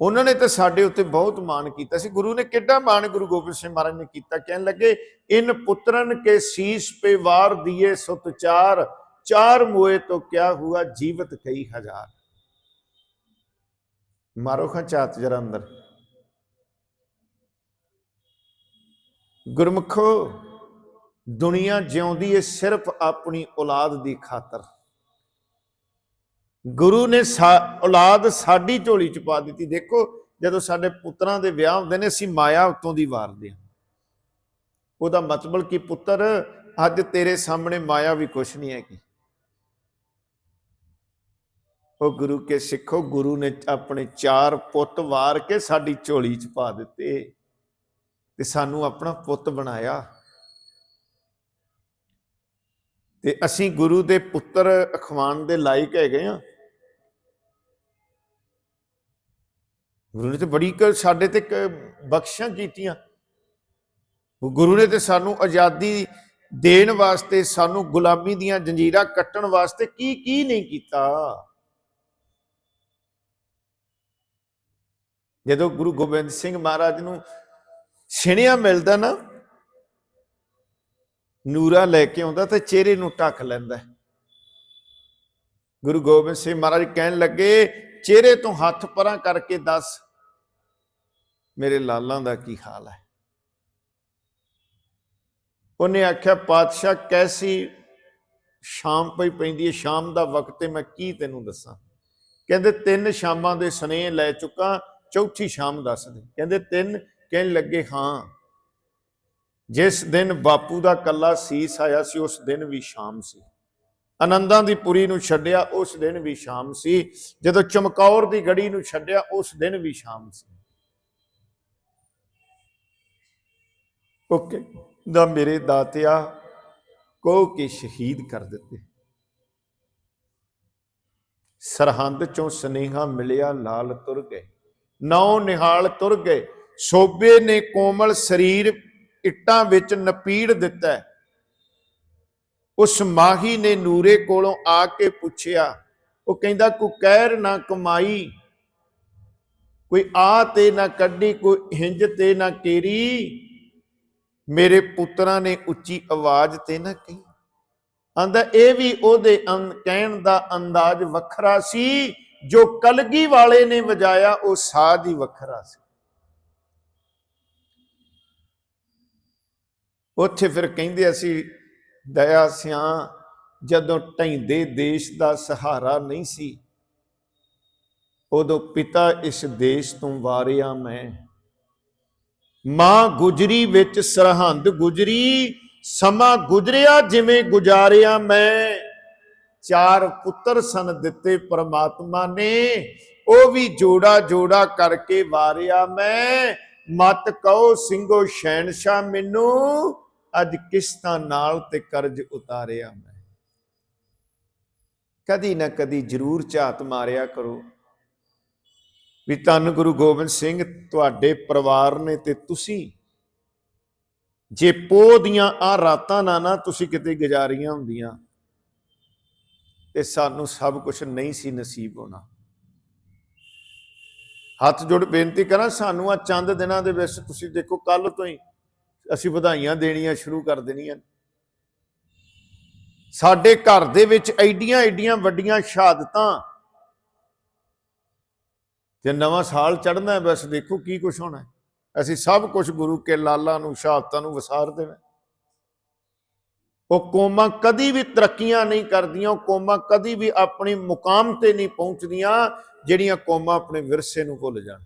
ਉਹਨਾਂ ਨੇ ਤਾਂ ਸਾਡੇ ਉੱਤੇ ਬਹੁਤ ਮਾਣ ਕੀਤਾ ਸੀ। ਗੁਰੂ ਨੇ ਕਿੱਡਾ ਮਾਣ ਗੁਰੂ ਗੋਬਿੰਦ ਸਿੰਘ ਮਹਾਰਾਜ ਨੇ ਕੀਤਾ। ਕਹਿਣ ਲੱਗੇ, ਇਨ ਪੁੱਤਰਨ ਕੇ ਸੀਸ ਪੇ ਵਾਰ ਦਿਏ ਸੁਤ ਚਾਰ ਚਾਰ ਮੋਏ ਤੋਂ ਕਿਆ ਹੁਆ ਜੀਵਤ ਕਈ ਹਜ਼ਾਰ। ਮਾਰੋ ਖਾਂ ਚਾਤ ਜਰਾ ਅੰਦਰ। ਗੁਰਮਖੋ, ਦੁਨੀਆ ਜਿਉਂਦੀ ਏ ਸਿਰਫ ਆਪਣੀ ਔਲਾਦ ਦੀ ਖਾਤਰ। ਗੁਰੂ ਨੇ ਸਾ- ਔਲਾਦ ਸਾਡੀ ਝੋਲੀ ਚ ਪਾ ਦਿੱਤੀ। ਦੇਖੋ, ਜਦੋਂ ਸਾਡੇ ਪੁੱਤਰਾਂ ਦੇ ਵਿਆਹ ਹੁੰਦੇ ਨੇ, ਅਸੀਂ ਮਾਇਆ ਉਤੋਂ ਦੀ ਵਾਰਦੇ ਹਾਂ। ਉਹਦਾ ਮਤਲਬ ਕਿ ਪੁੱਤਰ, ਅੱਜ ਤੇਰੇ ਸਾਹਮਣੇ ਮਾਇਆ ਵੀ ਕੁਛ ਨਹੀਂ ਹੈਗੀ। ਉਹ ਗੁਰੂ ਕੇ ਸਿੱਖੋ, ਗੁਰੂ ਨੇ ਆਪਣੇ ਚਾਰ ਪੁੱਤ ਵਾਰ ਕੇ ਸਾਡੀ ਝੋਲੀ ਚ ਪਾ ਦਿੱਤੇ ਤੇ ਸਾਨੂੰ ਆਪਣਾ ਪੁੱਤ ਬਣਾਇਆ। ਤੇ ਅਸੀਂ ਗੁਰੂ ਦੇ ਪੁੱਤਰ ਅਖਵਾਨ ਦੇ ਲਾਇਕ ਹੈਗੇ ਆ ਗੁਰੂ ਨੇ ਤੇ ਬੜੀ ਸਾਡੇ ਤੇ ਕ- ਬਖਸ਼ਾਂ ਕੀਤੀਆਂ। ਗੁਰੂ ਨੇ ਤੇ ਸਾਨੂੰ ਆਜ਼ਾਦੀ ਦੇਣ ਵਾਸਤੇ, ਸਾਨੂੰ ਗੁਲਾਮੀ ਦੀਆਂ ਜੰਜੀਰਾਂ ਕੱਟਣ ਵਾਸਤੇ ਕੀ ਕੀ ਨਹੀਂ ਕੀਤਾ। ਜਦੋਂ ਗੁਰੂ ਗੋਬਿੰਦ ਸਿੰਘ ਮਹਾਰਾਜ ਨੂੰ ਛਿਣਿਆ ਮਿਲਦਾ ਨਾ, ਨੂਰਾ ਲੈ ਕੇ ਆਉਂਦਾ ਤੇ ਚਿਹਰੇ ਨੂੰ ਢੱਕ ਲੈਂਦਾ। ਗੁਰੂ ਗੋਬਿੰਦ ਸਿੰਘ ਮਹਾਰਾਜ ਕਹਿਣ ਲੱਗੇ, ਚਿਹਰੇ ਤੋਂ ਹੱਥ ਪਰਾਂ ਕਰਕੇ ਦੱਸ ਮੇਰੇ ਲਾਲਾਂ ਦਾ ਕੀ ਹਾਲ ਹੈ? ਉਹਨੇ ਆਖਿਆ, ਪਾਤਸ਼ਾਹ, ਕੈਸੀ ਸ਼ਾਮ ਪਈ ਪੈਂਦੀ ਹੈ? ਸ਼ਾਮ ਦਾ ਵਕਤ ਤੇ ਮੈਂ ਕੀ ਤੈਨੂੰ ਦੱਸਾਂ? ਕਹਿੰਦੇ, ਤਿੰਨ ਸ਼ਾਮਾਂ ਦੇ ਸਨੇਹ ਲੈ ਚੁੱਕਾ, ਚੌਥੀ ਸ਼ਾਮ ਦੱਸ ਦੇ। ਕਹਿੰਦੇ, ਤਿੰਨ? ਕਹਿਣ ਲੱਗੇ, ਹਾਂ। ਜਿਸ ਦਿਨ ਬਾਪੂ ਦਾ ਕੱਲਾ ਸੀਸ ਆਇਆ ਸੀ, ਉਸ ਦਿਨ ਵੀ ਸ਼ਾਮ ਸੀ। ਆਨੰਦਾਂ ਦੀ ਪੁਰੀ ਨੂੰ ਛੱਡਿਆ, ਉਸ ਦਿਨ ਵੀ ਸ਼ਾਮ ਸੀ। ਜਦੋਂ ਚਮਕੌਰ ਦੀ ਗੜੀ ਨੂੰ ਛੱਡਿਆ, ਉਸ ਦਿਨ ਵੀ ਸ਼ਾਮ ਸੀ। ਓਕੇ। ਦਾ ਮੇਰੇ ਦਾਤਿਆ ਕੋ ਕੇ ਸ਼ਹੀਦ ਕਰ ਦਿੱਤੇ। ਸਰਹੰਦ ਚੋਂ ਸਨੇਹਾ ਮਿਲਿਆ, ਲਾਲ ਤੁਰ ਗਏ। ਨੌ ਨਿਹਾਲ ਤੁਰ ਗਏ। ਸੋਬੇ ਨੇ ਕੋਮਲ ਸਰੀਰ ਇੱਟਾਂ ਵਿੱਚ ਨਪੀੜ ਦਿੱਤਾ। ਉਸ ਮਾਹੀ ਨੇ ਨੂਰੇ ਕੋਲੋਂ ਆ ਕੇ ਪੁੱਛਿਆ, ਉਹ ਕਹਿੰਦਾ ਕੋ ਕਹਿਰ ਨਾ ਕਮਾਈ, ਕੋਈ ਆ ਤੇ ਨਾ ਕੱਢੀ, ਕੋਈ ਹਿੰਜ ਤੇ ਨਾ ਕੇਰੀ। ਮੇਰੇ ਪੁੱਤਰਾਂ ਨੇ ਉੱਚੀ ਆਵਾਜ਼ ਤੇ ਨਾ ਕਹੀ। ਆਂਦਾ, ਇਹ ਵੀ ਉਹਦੇ ਅੰ- ਕਹਿਣ ਦਾ ਅੰਦਾਜ਼ ਵੱਖਰਾ ਸੀ, ਜੋ ਕਲਗੀ ਵਾਲੇ ਨੇ ਵਜਾਇਆ, ਉਹ ਸਾਜ਼ ਹੀ ਵੱਖਰਾ ਸੀ। ਉੱਥੇ ਫਿਰ ਕਹਿੰਦੇ ਅਸੀਂ, ਦਇਆ ਸਿਆਂ ਜਦੋਂ ਢੈਂਦੇ ਦੇਸ਼ ਦਾ ਸਹਾਰਾ ਨਹੀਂ ਸੀ, ਉਦੋਂ ਪਿਤਾ ਇਸ ਦੇਸ਼ ਤੋਂ ਵਾਰਿਆ ਮੈਂ। ਮਾਂ ਗੁਜਰੀ ਵਿੱਚ ਸਰਹੰਦ ਗੁਜਰੀ, ਸਮਾਂ ਗੁਜਰਿਆ ਜਿਵੇਂ ਗੁਜ਼ਾਰਿਆ ਮੈਂ। ਚਾਰ ਪੁੱਤਰ ਸਨ ਦਿੱਤੇ ਪ੍ਰਮਾਤਮਾ ਨੇ, ਉਹ ਵੀ ਜੋੜਾ ਜੋੜਾ ਕਰਕੇ ਵਾਰਿਆ ਮੈਂ। ਮਤ ਕਹੋ ਸਿੰਘੋ ਸ਼ੈਨਸ਼ਾ ਮੈਨੂੰ, ਅੱਜ ਕਿਸ਼ਤਾਂ ਨਾਲ ਤੇ ਕਰਜ਼ ਉਤਾਰਿਆ ਮੈਂ। ਕਦੀ ਨਾ ਕਦੀ ਜ਼ਰੂਰ ਝਾਤ ਮਾਰਿਆ ਕਰੋ। ਵੀ ਧੰਨ ਗੁਰੂ ਗੋਬਿੰਦ ਸਿੰਘ, ਤੁਹਾਡੇ ਪਰਿਵਾਰ ਨੇ ਤੇ ਤੁਸੀਂ। ਜੇ ਪੋਹ ਦੀਆਂ ਆ ਰਾਤਾਂ ਨਾ ਨਾ ਤੁਸੀਂ ਕਿਤੇ ਗੁਜ਼ਾਰੀਆਂ ਹੁੰਦੀਆਂ, ਤੇ ਸਾਨੂੰ ਸਭ ਕੁਝ ਨਹੀਂ ਸੀ ਨਸੀਬ ਹੋਣਾ। ਹੱਥ ਜੋੜ ਬੇਨਤੀ ਕਰਾਂ, ਸਾਨੂੰ ਆ ਚੰਦ ਦਿਨਾਂ ਦੇ ਵਿੱਚ ਤੁਸੀਂ ਦੇਖੋ ਕੱਲ ਤੋਂ ਹੀ ਅਸੀਂ ਵਧਾਈਆਂ ਦੇਣੀਆਂ ਸ਼ੁਰੂ ਕਰ ਦੇਣੀਆਂ। ਸਾਡੇ ਘਰ ਦੇ ਵਿੱਚ ਐਡੀਆਂ ਐਡੀਆਂ ਵੱਡੀਆਂ ਸ਼ਹਾਦਤਾਂ ਜੇ ਨਵਾਂ ਸਾਲ ਚੜ੍ਹਨਾ ਹੈ, ਬਸ ਦੇਖੋ ਕੀ ਕੁਝ ਹੋਣਾ ਅਸੀਂ ਸਭ ਕੁਝ ਗੁਰੂ ਕੇ ਲਾਲਾਂ ਨੂੰ ਸ਼ਹਾਦਤਾਂ ਨੂੰ ਵਸਾਰ ਦੇਣਾ ਉਹ ਕੌਮਾਂ ਕਦੀ ਵੀ ਤਰੱਕੀਆਂ ਨਹੀਂ ਕਰਦੀਆਂ, ਉਹ ਕੌਮਾਂ ਕਦੀ ਵੀ ਆਪਣੀ ਮੁਕਾਮ ਤੇ ਨਹੀਂ ਪਹੁੰਚਦੀਆਂ, ਜਿਹੜੀਆਂ ਕੌਮਾਂ ਆਪਣੇ ਵਿਰਸੇ ਨੂੰ ਭੁੱਲ ਜਾਣ।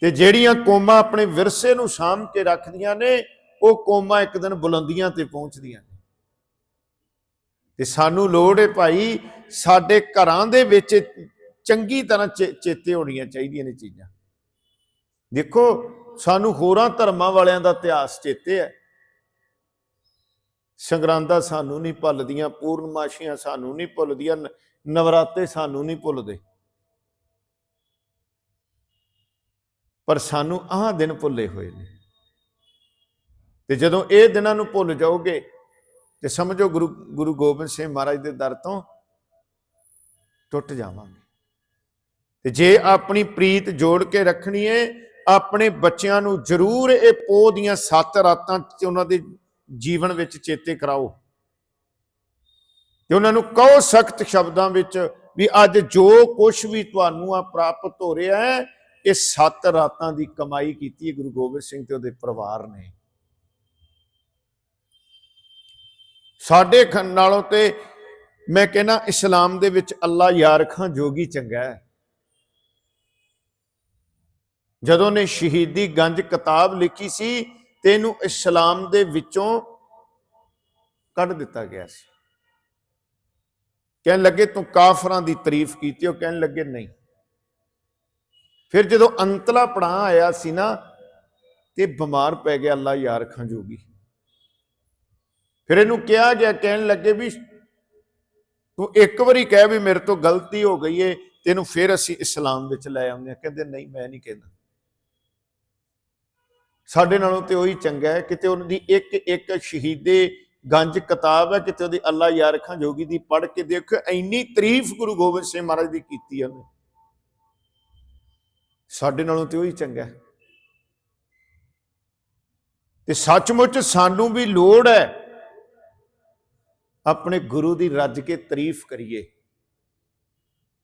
ਤੇ ਜਿਹੜੀਆਂ ਕੌਮਾਂ ਆਪਣੇ ਵਿਰਸੇ ਨੂੰ ਸਾਂਭ ਕੇ ਰੱਖਦੀਆਂ ਨੇ, ਉਹ ਕੌਮਾਂ ਇੱਕ ਦਿਨ ਬੁਲੰਦੀਆਂ ਤੇ ਪਹੁੰਚਦੀਆਂ ਨੇ। ਤੇ ਸਾਨੂੰ ਲੋੜ ਹੈ ਭਾਈ, ਸਾਡੇ ਘਰਾਂ ਦੇ ਵਿੱਚ ਚੰਗੀ ਤਰ੍ਹਾਂ ਚੇ- ਚੇਤੇ ਹੋਣੀਆਂ ਚਾਹੀਦੀਆਂ ਨੇ ਚੀਜ਼ਾਂ। ਦੇਖੋ, ਸਾਨੂੰ ਹੋਰਾਂ ਧਰਮਾਂ ਵਾਲਿਆਂ ਦਾ ਇਤਿਹਾਸ ਚੇਤੇ ਹੈ। ਸੰਗਰਾਂਦਾ ਸਾਨੂੰ ਨਹੀਂ ਭੁੱਲਦੀਆਂ, ਪੂਰਨਮਾਸ਼ੀਆਂ ਸਾਨੂੰ ਨਹੀਂ ਭੁੱਲਦੀਆਂ ਨਵਰਾਤੇ ਸਾਨੂੰ ਨਹੀਂ ਭੁੱਲਦੇ। ਪਰ ਸਾਨੂੰ ਆਹ ਦਿਨ ਭੁੱਲੇ ਹੋਏ ਨੇ। ਤੇ ਜਦੋਂ ਇਹ ਦਿਨਾਂ ਨੂੰ ਭੁੱਲ ਜਾਓਗੇ, ਤੇ ਸਮਝੋ ਗੁਰੂ ਗੁਰੂ ਗੋਬਿੰਦ ਸਿੰਘ ਮਹਾਰਾਜ ਦੇ ਦਰ ਤੋਂ ਟੁੱਟ ਜਾਵਾਂਗੇ। ਤੇ ਜੇ ਆਪਣੀ ਪ੍ਰੀਤ ਜੋੜ ਕੇ ਰੱਖਣੀ ਹੈ ਆਪਣੇ ਬੱਚਿਆਂ ਨੂੰ ਜ਼ਰੂਰ ਇਹ ਪੋਹ ਦੀਆਂ ਸੱਤ ਰਾਤਾਂ ਚ ਉਹਨਾਂ ਦੇ ਜੀਵਨ ਵਿੱਚ ਚੇਤੇ ਕਰਾਓ। ਤੇ ਉਹਨਾਂ ਨੂੰ ਕਹੋ ਸਖਤ ਸ਼ਬਦਾਂ ਵਿੱਚ ਵੀ ਅੱਜ ਜੋ ਕੁਝ ਵੀ ਤੁਹਾਨੂੰ ਆ ਪ੍ਰਾਪਤ ਹੋ ਰਿਹਾ ਹੈ, ਇਹ ਸੱਤ ਰਾਤਾਂ ਦੀ ਕਮਾਈ ਕੀਤੀ ਹੈ ਗੁਰੂ ਗੋਬਿੰਦ ਸਿੰਘ ਤੇ ਉਹਦੇ ਪਰਿਵਾਰ ਨੇ। ਸਾਡੇ ਖੰ ਨਾਲੋਂ ਤੇ ਮੈਂ ਕਹਿੰਦਾ ਇਸਲਾਮ ਦੇ ਵਿੱਚ ਅੱਲਾ ਯਾਰ ਖਾਂ ਜੋਗੀ ਚੰਗਾ ਹੈ। ਜਦੋਂ ਨੇ ਸ਼ਹੀਦੀ ਗੰਜ ਕਿਤਾਬ ਲਿਖੀ ਸੀ ਤੇ ਇਹਨੂੰ ਇਸਲਾਮ ਦੇ ਵਿੱਚੋਂ ਕੱਢ ਦਿੱਤਾ ਗਿਆ ਸੀ। ਕਹਿਣ ਲੱਗੇ, ਤੂੰ ਕਾਫਰਾਂ ਦੀ ਤਾਰੀਫ ਕੀਤੀ, ਉਹ ਕਹਿਣ ਲੱਗੇ, ਨਹੀਂ। ਫਿਰ ਜਦੋਂ ਅੰਤਲਾ ਪੜਾ ਆਇਆ ਸੀ ਨਾ, ਤੇ ਬਿਮਾਰ ਪੈ ਗਿਆ, ਅੱਲਾ ਯਾਰ ਖਾਂ ਜੋਗੀ ਫਿਰ ਇਹਨੂੰ ਕਿਹਾ ਗਿਆ, ਕਹਿਣ ਲੱਗੇ ਵੀ, ਤੂੰ ਇੱਕ ਵਾਰੀ ਕਹਿ ਵੀ ਮੇਰੇ ਤੋਂ ਗਲਤੀ ਹੋ ਗਈ ਏ, ਤੈਨੂੰ ਫਿਰ ਅਸੀਂ ਇਸਲਾਮ ਵਿੱਚ ਲੈ ਆਉਂਦੇ ਆ ਕਹਿੰਦੇ, ਨਹੀਂ, ਮੈਂ ਨਹੀਂ ਕਹਿੰਦਾ। ਸਾਡੇ ਨਾਲੋਂ ਤੇ ਉਹੀ ਚੰਗਾ ਹੈ, ਕਿਤੇ ਉਹਨਾਂ ਦੀ ਇੱਕ ਇੱਕ ਸ਼ਹੀਦੇ ਗੰਜ ਕਿਤਾਬ ਹੈ, ਕਿਤੇ ਉਹਦੀ ਅੱਲਾ ਯਾਰ ਖਾਂ ਜੋਗੀ ਦੀ ਪੜ੍ਹ ਕੇ ਦੇਖ, ਇੰਨੀ ਤਾਰੀਫ ਗੁਰੂ ਗੋਬਿੰਦ ਸਿੰਘ ਮਹਾਰਾਜ ਦੀ ਕੀਤੀ ਹੈ ਉਹਨੇ। ਸਾਡੇ ਨਾਲੋਂ ਤੇ ਉਹੀ ਚੰਗਾ ਹੈ। ਤੇ ਸੱਚਮੁੱਚ ਸਾਨੂੰ ਵੀ ਲੋੜ ਹੈ ਆਪਣੇ ਗੁਰੂ ਦੀ ਰੱਜ ਕੇ ਤਾਰੀਫ ਕਰੀਏ।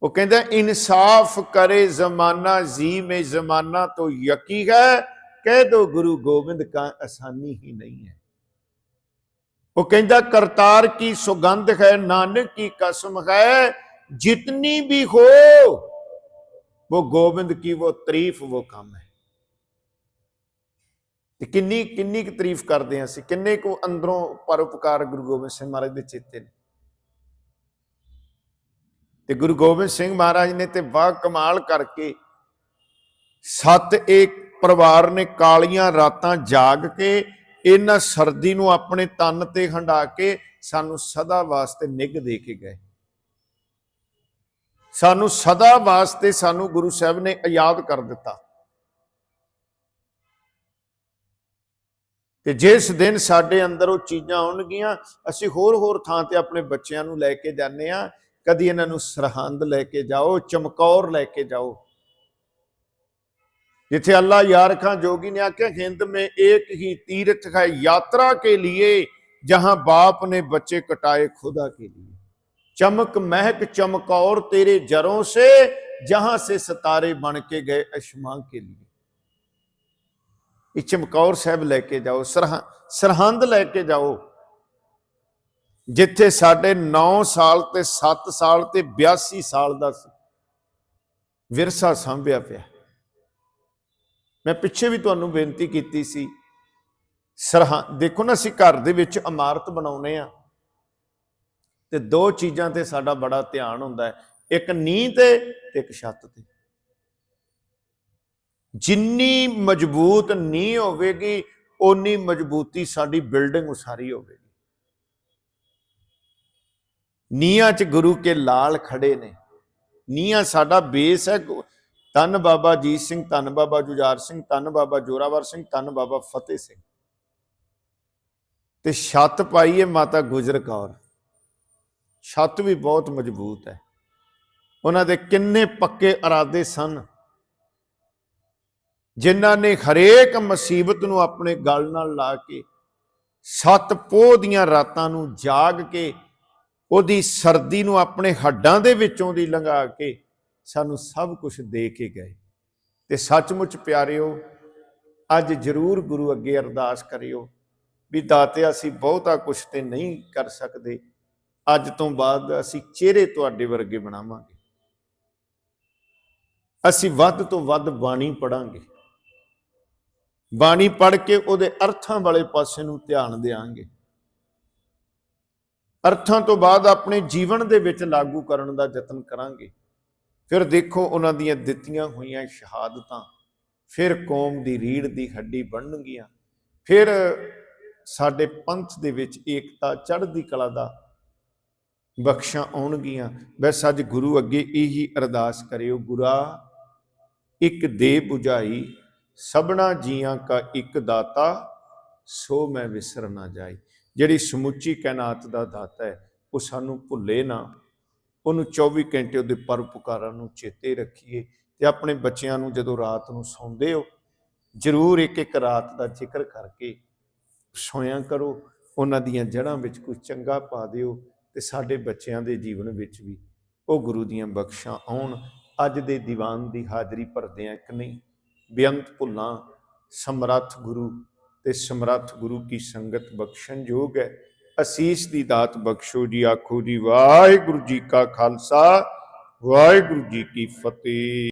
ਉਹ ਕਹਿੰਦਾ, ਇਨਸਾਫ ਕਰੇ ਜ਼ਮਾਨਾ ਜੀ ਮੇ ਜ਼ਮਾਨਾ ਤੋਂ ਯਕੀ ਹੈ ਕਹਿ ਦੋ ਗੁਰੂ ਗੋਬਿੰਦ ਕਾ ਆਸਾਨੀ ਹੀ ਨਹੀਂ ਹੈ। ਉਹ ਕਹਿੰਦਾ, ਕਰਤਾਰ ਕੀ ਸੁਗੰਧ ਹੈ, ਨਾਨਕ ਕੀ ਕਸਮ ਹੈ, ਜਿਤਨੀ ਵੀ ਹੋ, ਉਹ ਗੋਬਿੰਦ ਕੀ ਉਹ ਤਾਰੀਫ, ਉਹ ਕੰਮ ਹੈ। ਤੇ ਕਿੰਨੀ ਕਿੰਨੀ ਕੁ ਤਾਰੀਫ ਕਰਦੇ ਆ ਅਸੀਂ, ਕਿੰਨੇ ਕੋ ਅੰਦਰੋਂ ਪਰਉਪਕਾਰ ਗੁਰੂ ਗੋਬਿੰਦ ਸਿੰਘ ਮਹਾਰਾਜ ਦੇ ਚੇਤੇ ਨੇ। ਤੇ ਗੁਰੂ ਗੋਬਿੰਦ ਸਿੰਘ ਮਹਾਰਾਜ ਨੇ ਤੇ ਵਾਹ ਕਮਾਲ ਕਰਕੇ ਸਤ ਏਕ ਪਰਿਵਾਰ ਨੇ ਕਾਲੀਆਂ ਰਾਤਾਂ ਜਾਗ ਕੇ ਇਹਨਾਂ ਸਰਦੀ ਨੂੰ ਆਪਣੇ ਤਨ ਤੇ ਹੰਡਾ ਕੇ ਸਾਨੂੰ ਸਦਾ ਵਾਸਤੇ ਨਿੱਘ ਦੇ ਕੇ ਗਏ। ਸਾਨੂੰ ਸਦਾ ਵਾਸਤੇ ਸਾਨੂੰ ਗੁਰੂ ਸਾਹਿਬ ਨੇ ਆਜ਼ਾਦ ਕਰ ਦਿੱਤਾ। ਤੇ ਜਿਸ ਦਿਨ ਸਾਡੇ ਅੰਦਰ ਉਹ ਚੀਜ਼ਾਂ ਆਉਣਗੀਆਂ, ਅਸੀਂ ਹੋਰ ਹੋਰ ਥਾਂ ਤੇ ਆਪਣੇ ਬੱਚਿਆਂ ਨੂੰ ਲੈ ਕੇ ਜਾਂਦੇ ਆ ਕਦੀ ਇਹਨਾਂ ਨੂੰ ਸਰਹੰਦ ਲੈ ਕੇ ਜਾਓ, ਚਮਕੌਰ ਲੈ ਕੇ ਜਾਓ। ਜਿੱਥੇ ਅੱਲਾ यार खां जोगी ने आख्या हिंद में एक ही तीर्थ है यात्रा के लिए जहां बाप ने बच्चे कटाए खुदा के लिए चमक महक चमकौर तेरे जरों से जहां से सितारे बन के गए अशमा के लिए ਇਹ ਚਮਕੌਰ ਸਾਹਿਬ ਲੈ ਕੇ ਜਾਓ ਸਰਹ ਸਰਹੰਦ ਲੈ ਕੇ ਜਾਓ ਜਿੱਥੇ ਸਾਡੇ 9 ਸਾਲ ਤੇ 7 ਸਾਲ ਤੇ 82 ਸਾਲ ਦਾ ਵਿਰਸਾ ਸੰਭਿਆ ਪਿਆ ਮੈਂ ਪਿੱਛੇ ਵੀ ਤੁਹਾਨੂੰ ਬੇਨਤੀ ਕੀਤੀ ਸੀ, ਸਰਹ, ਦੇਖੋ ਨਾ ਅਸੀਂ ਘਰ ਦੇ ਵਿੱਚ ਇਮਾਰਤ ਬਣਾਉਨੇ ਆ ਤੇ ਦੋ ਚੀਜ਼ਾਂ ਤੇ ਸਾਡਾ ਬੜਾ ਧਿਆਨ ਹੁੰਦਾ ਹੈ, ਇੱਕ ਨੀਂਹ ਤੇ ਤੇ ਇੱਕ ਛੱਤ ਤੇ। ਜਿੰਨੀ ਮਜ਼ਬੂਤ ਨੀਂਹ ਹੋਵੇਗੀ, ਓਨੀ ਮਜ਼ਬੂਤੀ ਸਾਡੀ ਬਿਲਡਿੰਗ ਉਸਾਰੀ ਹੋਵੇਗੀ। ਨੀਹਾਂ 'ਚ ਗੁਰੂ ਕੇ ਲਾਲ ਖੜੇ ਨੇ। ਨੀਹਾਂ ਸਾਡਾ ਬੇਸ ਹੈ ਧੰਨ ਬਾਬਾ ਜੀਤ ਸਿੰਘ, ਧੰਨ ਬਾਬਾ ਜੁਝਾਰ ਸਿੰਘ, ਧੰਨ ਬਾਬਾ ਜੋਰਾਵਰ ਸਿੰਘ, ਧੰਨ ਬਾਬਾ ਫਤਿਹ ਸਿੰਘ। ਤੇ ਛੱਤ ਪਾਈ ਹੈ ਮਾਤਾ ਗੁਜਰ ਕੌਰ। ਛੱਤ ਵੀ ਬਹੁਤ ਮਜ਼ਬੂਤ ਹੈ। ਉਹਨਾਂ ਦੇ ਕਿੰਨੇ ਪੱਕੇ ਇਰਾਦੇ ਸਨ। ਜਿਨ੍ਹਾਂ ਨੇ ਹਰੇਕ ਮੁਸੀਬਤ ਨੂੰ ਆਪਣੇ ਗਲ ਨਾਲ ਲਾ ਕੇ ਸੱਤ ਪੋਹ ਦੀਆਂ ਰਾਤਾਂ ਨੂੰ ਜਾਗ ਕੇ ਉਹਦੀ ਸਰਦੀ ਨੂੰ ਆਪਣੇ ਹੱਡਾਂ ਦੇ ਵਿੱਚੋਂ ਦੀ ਲੰਘਾ ਕੇ ਸਾਨੂੰ ਸਭ ਕੁਝ ਦੇ ਕੇ ਗਏ। ਤੇ ਸੱਚਮੁੱਚ ਪਿਆਰਿਓ, ਅੱਜ ਜ਼ਰੂਰ ਗੁਰੂ ਅੱਗੇ ਅਰਦਾਸ ਕਰਿਓ ਵੀ ਦਾਤਿਆ ਅਸੀਂ ਬਹੁਤਾ ਕੁਝ ਤੇ ਨਹੀਂ ਕਰ ਸਕਦੇ। ਅੱਜ ਤੋਂ ਬਾਅਦ ਅਸੀਂ ਚਿਹਰੇ ਤੁਹਾਡੇ ਵਰਗੇ ਬਣਾਵਾਂਗੇ। ਅਸੀਂ ਵੱਧ ਤੋਂ ਵੱਧ ਬਾਣੀ ਪੜਾਂਗੇ। ਬਾਣੀ ਪੜ੍ਹ ਕੇ ਉਹਦੇ ਅਰਥਾਂ ਵਾਲੇ ਪਾਸੇ ਨੂੰ ਧਿਆਨ ਦੇਵਾਂਗੇ ਅਰਥਾਂ ਤੋਂ ਬਾਅਦ ਆਪਣੇ ਜੀਵਨ ਦੇ ਵਿੱਚ ਲਾਗੂ ਕਰਨ ਦਾ ਯਤਨ ਕਰਾਂਗੇ। ਫਿਰ ਦੇਖੋ ਉਹਨਾਂ ਦੀਆਂ ਦਿੱਤੀਆਂ ਹੋਈਆਂ ਸ਼ਹਾਦਤਾਂ, ਫਿਰ ਕੌਮ ਦੀ ਰੀੜ ਦੀ ਹੱਡੀ ਬਣਨਗੀਆਂ। ਫਿਰ ਸਾਡੇ ਪੰਥ ਦੇ ਵਿੱਚ ਏਕਤਾ ਚੜ੍ਹਦੀ ਕਲਾ ਦਾ ਬਖਸ਼ਾਂ ਆਉਣਗੀਆਂ। ਬਸ ਅੱਜ ਗੁਰੂ ਅੱਗੇ ਇਹੀ ਅਰਦਾਸ ਕਰਿਓ, ਗੁਰਾ, ਇੱਕ ਦੇ 부ਝਾਈ ਸਭਨਾ ਜੀਆਂ ਕਾ ਇੱਕ ਦਾਤਾ, ਸੋ ਮੈਂ ਵਿਸਰ ਨਾ ਜਾਈ। ਜਿਹੜੀ ਸਮੁੱਚੀ ਕਾਇਨਾਤ ਦਾ ਦਾਤਾ ਹੈ, ਉਹ ਸਾਨੂੰ ਭੁੱਲੇ ਨਾ। ਉਹਨੂੰ 24 ਘੰਟੇ ਉਹਦੇ ਪਰਉਪਕਾਰਾਂ ਨੂੰ ਚੇਤੇ ਰੱਖੀਏ ਤੇ ਆਪਣੇ ਬੱਚਿਆਂ ਨੂੰ ਜਦੋਂ ਰਾਤ ਨੂੰ ਸੌਂਦੇ ਹੋ, ਜ਼ਰੂਰ ਇੱਕ ਇੱਕ ਰਾਤ ਦਾ ਜ਼ਿਕਰ ਕਰਕੇ ਸੋਇਆ ਕਰੋ। ਉਹਨਾਂ ਦੀਆਂ ਜੜ੍ਹਾਂ ਵਿੱਚ ਕੁਝ ਚੰਗਾ ਪਾ ਦਿਓ ਤੇ ਸਾਡੇ ਬੱਚਿਆਂ ਦੇ ਜੀਵਨ ਵਿੱਚ ਵੀ ਉਹ ਗੁਰੂ ਦੀਆਂ ਬਖਸ਼ਾਂ ਆਉਣ। ਅੱਜ ਦੇ ਦੀਵਾਨ ਦੀ ਹਾਜ਼ਰੀ ਭਰਦੇ ਆ ਇੱਕ ਨਹੀਂ, ਬੇਅੰਤ ਭੁੱਲਾਂ, ਸਮਰੱਥ ਗੁਰੂ ਤੇ ਸਮਰੱਥ ਗੁਰੂ ਕੀ ਸੰਗਤ ਬਖਸ਼ਣ ਯੋਗ ਹੈ। ਅਸੀਸ ਦੀ ਦਾਤ ਬਖਸ਼ੋ ਜੀ, ਆਖੋ ਜੀ, ਵਾਹਿਗੁਰੂ ਜੀ ਕਾ ਖਾਲਸਾ, ਵਾਹਿਗੁਰੂ ਜੀ ਕੀ ਫਤਿਹ।